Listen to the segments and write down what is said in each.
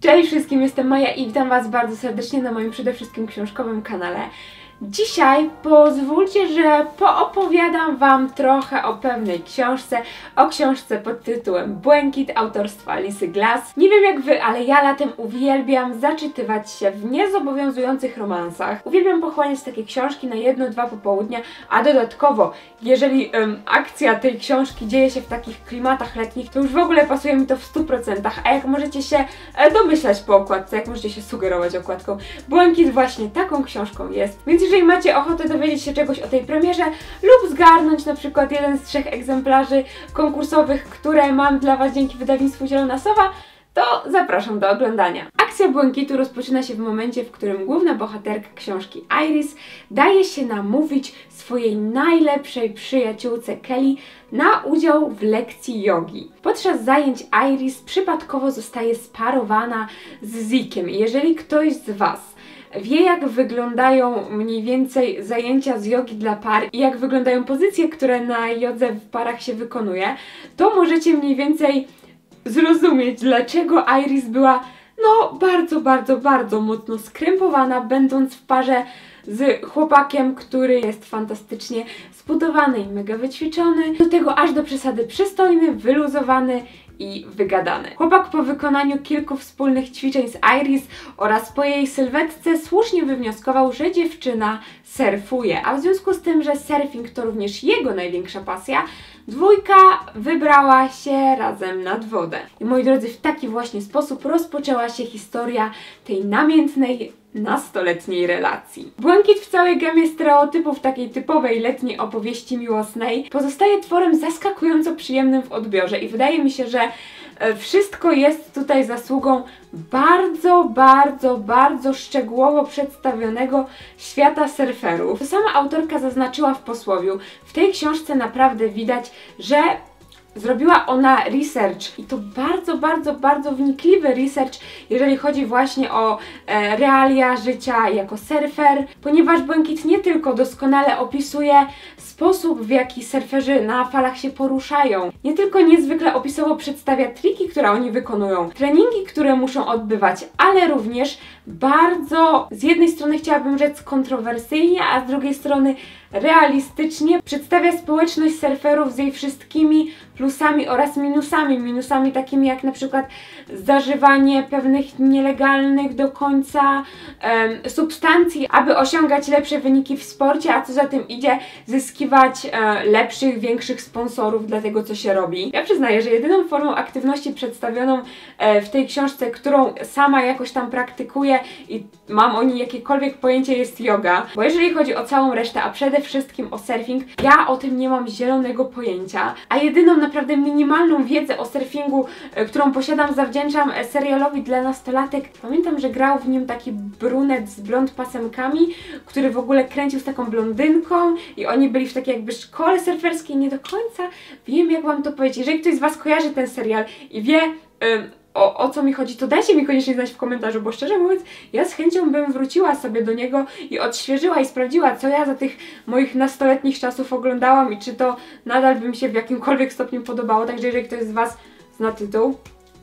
Cześć wszystkim, jestem Maja i witam Was bardzo serdecznie na moim przede wszystkim książkowym kanale. Dzisiaj pozwólcie, że poopowiadam Wam trochę o pewnej książce, o książce pod tytułem Błękit autorstwa Lisy Glass. Nie wiem jak Wy, ale ja latem uwielbiam zaczytywać się w niezobowiązujących romansach. Uwielbiam pochłaniać takie książki na jedno, dwa popołudnia, a dodatkowo, jeżeli um, akcja tej książki dzieje się w takich klimatach letnich, to już w ogóle pasuje mi to w 100%, a jak możecie się e, domyślać po okładce, jak możecie się sugerować okładką, Błękit właśnie taką książką jest, więc jeżeli macie ochotę dowiedzieć się czegoś o tej premierze lub zgarnąć na przykład jeden z trzech egzemplarzy konkursowych, które mam dla Was dzięki wydawnictwu Zielona Sowa, to zapraszam do oglądania. Akcja Błękitu rozpoczyna się w momencie, w którym główna bohaterka książki Iris daje się namówić swojej najlepszej przyjaciółce Kelly na udział w lekcji jogi. Podczas zajęć Iris przypadkowo zostaje sparowana z Zikiem. Jeżeli ktoś z Was wie jak wyglądają mniej więcej zajęcia z jogi dla par i jak wyglądają pozycje, które na jodze w parach się wykonuje, to możecie mniej więcej zrozumieć, dlaczego Iris była no bardzo, bardzo, bardzo mocno skrępowana, będąc w parze z chłopakiem, który jest fantastycznie zbudowany i mega wyćwiczony. Do tego aż do przesady przystojny, wyluzowany i wygadany. Chłopak po wykonaniu kilku wspólnych ćwiczeń z Iris oraz po jej sylwetce słusznie wywnioskował, że dziewczyna surfuje, a w związku z tym, że surfing to również jego największa pasja, dwójka wybrała się razem nad wodę. I moi drodzy, w taki właśnie sposób rozpoczęła się historia tej namiętnej, nastoletniej relacji. Błękit w całej gamie stereotypów takiej typowej letniej opowieści miłosnej pozostaje tworem zaskakująco przyjemnym w odbiorze i wydaje mi się, że e, wszystko jest tutaj zasługą bardzo, bardzo, bardzo szczegółowo przedstawionego świata surferów. To sama autorka zaznaczyła w posłowiu. W tej książce naprawdę widać, że Zrobiła ona research i to bardzo, bardzo, bardzo wnikliwy research, jeżeli chodzi właśnie o e, realia życia jako surfer, ponieważ Błękit nie tylko doskonale opisuje sposób, w jaki surferzy na falach się poruszają, nie tylko niezwykle opisowo przedstawia triki, które oni wykonują, treningi, które muszą odbywać, ale również bardzo, z jednej strony chciałabym rzec kontrowersyjnie, a z drugiej strony realistycznie przedstawia społeczność surferów z jej wszystkimi plusami oraz minusami. Minusami takimi jak na przykład zażywanie pewnych nielegalnych do końca um, substancji, aby osiągać lepsze wyniki w sporcie, a co za tym idzie, zyskiwać e, lepszych, większych sponsorów dla tego, co się robi. Ja przyznaję, że jedyną formą aktywności przedstawioną e, w tej książce, którą sama jakoś tam praktykuję i mam o niej jakiekolwiek pojęcie jest yoga, bo jeżeli chodzi o całą resztę, a przede wszystkim o surfing, ja o tym nie mam zielonego pojęcia, a jedyną naprawdę minimalną wiedzę o surfingu, e, którą posiadam, zawdzięczam e, serialowi dla nastolatek. Pamiętam, że grał w nim taki brunet z blond pasemkami, który w ogóle kręcił z taką blondynką i oni byli w takiej jakby szkole surferskiej, nie do końca wiem jak Wam to powiedzieć. Jeżeli ktoś z Was kojarzy ten serial i wie, o, o co mi chodzi, to dajcie mi koniecznie znać w komentarzu, bo szczerze mówiąc, ja z chęcią bym wróciła sobie do niego i odświeżyła i sprawdziła, co ja za tych moich nastoletnich czasów oglądałam i czy to nadal by mi się w jakimkolwiek stopniu podobało, także jeżeli ktoś z Was zna tytuł,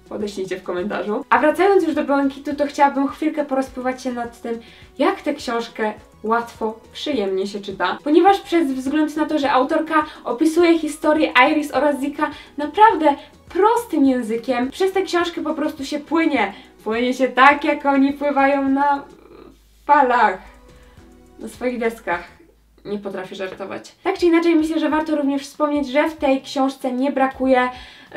podeślijcie w komentarzu. A wracając już do Błękitu, to chciałabym chwilkę porozpływać się nad tym, jak tę książkę łatwo, przyjemnie się czyta, ponieważ przez wzgląd na to, że autorka opisuje historię Iris oraz Zika naprawdę prostym językiem, przez tę książkę po prostu się płynie. Płynie się tak, jak oni pływają na falach, na swoich deskach nie potrafię żartować. Tak czy inaczej, myślę, że warto również wspomnieć, że w tej książce nie brakuje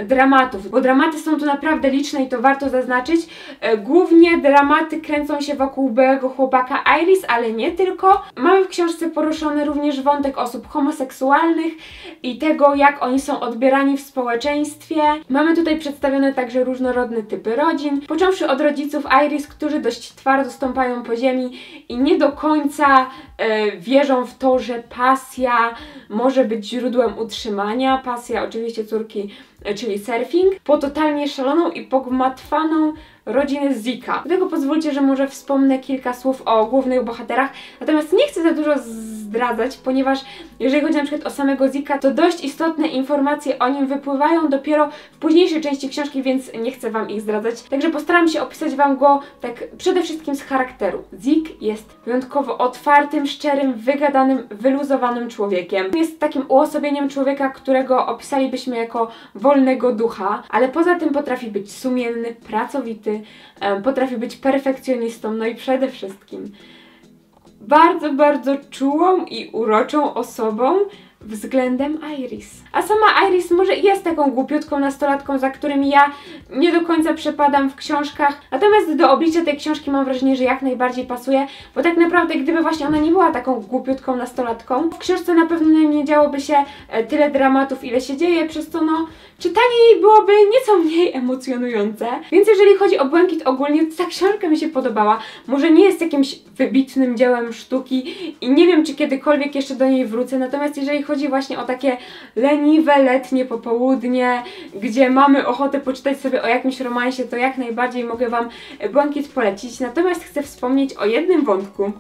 dramatów, bo dramaty są tu naprawdę liczne i to warto zaznaczyć. E, głównie dramaty kręcą się wokół byłego chłopaka Iris, ale nie tylko. Mamy w książce poruszony również wątek osób homoseksualnych i tego, jak oni są odbierani w społeczeństwie. Mamy tutaj przedstawione także różnorodne typy rodzin, począwszy od rodziców Iris, którzy dość twardo stąpają po ziemi i nie do końca e, wierzą w to, że pasja może być źródłem utrzymania. Pasja oczywiście córki E, czyli surfing, po totalnie szaloną i pogmatwaną rodzinę Zika. Do tego pozwólcie, że może wspomnę kilka słów o głównych bohaterach, natomiast nie chcę za dużo zdradzać, ponieważ jeżeli chodzi na przykład o samego Zika, to dość istotne informacje o nim wypływają dopiero w późniejszej części książki, więc nie chcę Wam ich zdradzać. Także postaram się opisać Wam go tak przede wszystkim z charakteru. Zik jest wyjątkowo otwartym, szczerym, wygadanym, wyluzowanym człowiekiem. Jest takim uosobieniem człowieka, którego opisalibyśmy jako wolnego ducha, ale poza tym potrafi być sumienny, pracowity, potrafi być perfekcjonistą, no i przede wszystkim bardzo, bardzo czułą i uroczą osobą, względem Iris. A sama Iris może jest taką głupiutką nastolatką, za którymi ja nie do końca przepadam w książkach, natomiast do oblicza tej książki mam wrażenie, że jak najbardziej pasuje, bo tak naprawdę gdyby właśnie ona nie była taką głupiutką nastolatką, w książce na pewno nie działoby się e, tyle dramatów, ile się dzieje, przez co no czytanie jej byłoby nieco mniej emocjonujące. Więc jeżeli chodzi o Błękit ogólnie, to ta książka mi się podobała. Może nie jest jakimś wybitnym dziełem sztuki i nie wiem, czy kiedykolwiek jeszcze do niej wrócę, natomiast jeżeli chodzi właśnie o takie leniwe, letnie popołudnie, gdzie mamy ochotę poczytać sobie o jakimś romansie, to jak najbardziej mogę Wam Błękit polecić. Natomiast chcę wspomnieć o jednym wątku,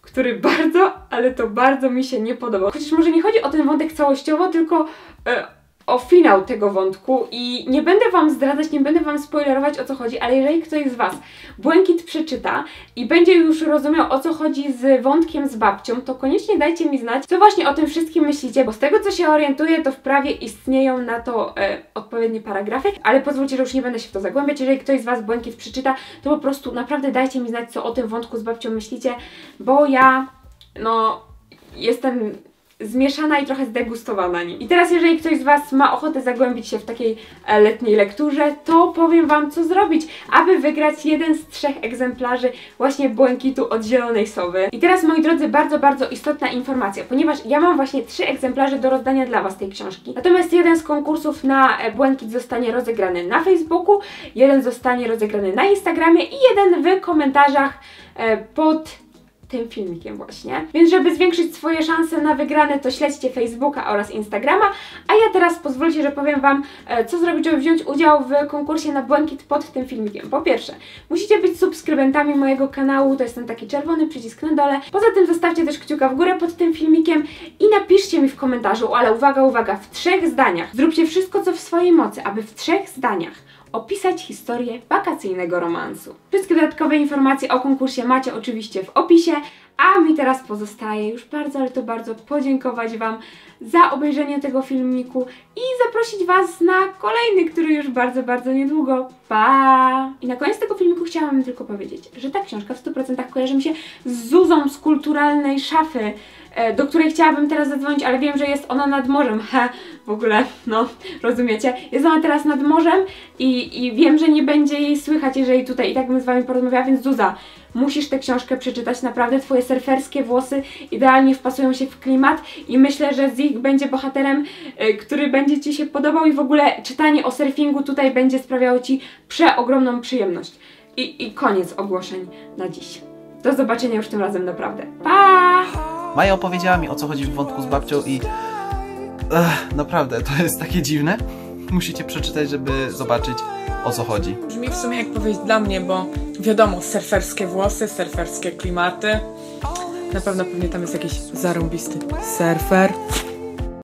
który bardzo, ale to bardzo mi się nie podobał. Chociaż może nie chodzi o ten wątek całościowo, tylko e, o finał tego wątku i nie będę Wam zdradzać, nie będę Wam spoilerować o co chodzi, ale jeżeli ktoś z Was Błękit przeczyta i będzie już rozumiał o co chodzi z wątkiem z babcią, to koniecznie dajcie mi znać, co właśnie o tym wszystkim myślicie, bo z tego co się orientuję, to w prawie istnieją na to e, odpowiednie paragrafy, ale pozwólcie, że już nie będę się w to zagłębiać. Jeżeli ktoś z Was Błękit przeczyta, to po prostu naprawdę dajcie mi znać, co o tym wątku z babcią myślicie, bo ja, no, jestem zmieszana i trochę zdegustowana nim. I teraz jeżeli ktoś z Was ma ochotę zagłębić się w takiej e, letniej lekturze, to powiem Wam co zrobić, aby wygrać jeden z trzech egzemplarzy właśnie Błękitu od Zielonej Sowy. I teraz moi drodzy, bardzo, bardzo istotna informacja, ponieważ ja mam właśnie trzy egzemplarze do rozdania dla Was tej książki. Natomiast jeden z konkursów na e, Błękit zostanie rozegrany na Facebooku, jeden zostanie rozegrany na Instagramie i jeden w komentarzach e, pod tym filmikiem właśnie. Więc żeby zwiększyć swoje szanse na wygrane, to śledźcie Facebooka oraz Instagrama, a ja teraz pozwólcie, że powiem Wam, e, co zrobić, żeby wziąć udział w konkursie na błękit pod tym filmikiem. Po pierwsze, musicie być subskrybentami mojego kanału, to jest ten taki czerwony przycisk na dole. Poza tym zostawcie też kciuka w górę pod tym filmikiem i napiszcie mi w komentarzu, ale uwaga, uwaga, w trzech zdaniach. Zróbcie wszystko, co w swojej mocy, aby w trzech zdaniach opisać historię wakacyjnego romansu. Wszystkie dodatkowe informacje o konkursie macie oczywiście w opisie, a mi teraz pozostaje już bardzo, ale to bardzo podziękować Wam za obejrzenie tego filmiku i zaprosić Was na kolejny, który już bardzo, bardzo niedługo. Pa! I na koniec tego filmiku chciałam tylko powiedzieć, że ta książka w 100% kojarzy mi się z Zuzą z kulturalnej szafy, do której chciałabym teraz zadzwonić, ale wiem, że jest ona nad morzem. He, w ogóle, no, rozumiecie? Jest ona teraz nad morzem i, i wiem, że nie będzie jej słychać, jeżeli tutaj i tak bym z Wami porozmawiała, więc Zuza, musisz tę książkę przeczytać, naprawdę Twoje surferskie włosy idealnie wpasują się w klimat i myślę, że Zig będzie bohaterem, y, który będzie Ci się podobał i w ogóle czytanie o surfingu tutaj będzie sprawiało Ci przeogromną przyjemność. I, I koniec ogłoszeń na dziś. Do zobaczenia już tym razem naprawdę. Pa! Maja opowiedziała mi o co chodzi w wątku z babcią i... Ech, naprawdę, to jest takie dziwne. Musicie przeczytać, żeby zobaczyć o co chodzi. Brzmi w sumie jak powiedzieć dla mnie, bo wiadomo, surferskie włosy, surferskie klimaty. Na pewno pewnie tam jest jakiś zarąbisty surfer.